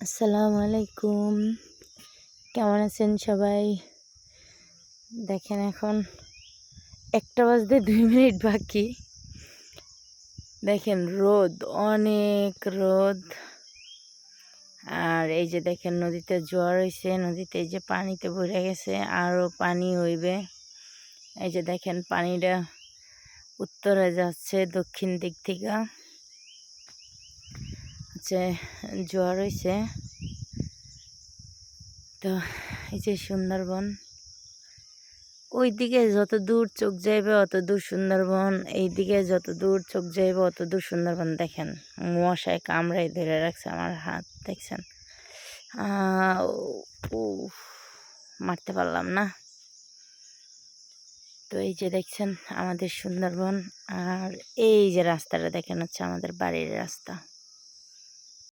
আসসালামু আলাইকুম। কেমন আছেন সবাই? দেখেন এখন একটা বাজতে দুই মিনিট বাকি। দেখেন রোদ, অনেক রোদ। আর এই যে দেখেন নদীতে জোয়ার হয়েছে নদীতে এই যে পানিতে ভরে গেছে আরও পানি হইবে। এই যে দেখেন পানিটা উত্তরে যাচ্ছে দক্ষিণ দিক থেকে। হচ্ছে জোয়ার হয়েছে তো এই যে সুন্দরবন ওই দিকে যত দূর চোখ যাইবে অত দূর সুন্দরবন এই দিকে যত দূর চোখ যাইবে অত দূর সুন্দরবন দেখেন। মশায় কামড়াই ধরে রাখছে আমার হাত, দেখছেন? ও মারতে পারলাম না। তো এই যে দেখছেন আমাদের সুন্দরবন, আর এই যে রাস্তাটা দেখেন হচ্ছে আমাদের বাড়ির রাস্তা।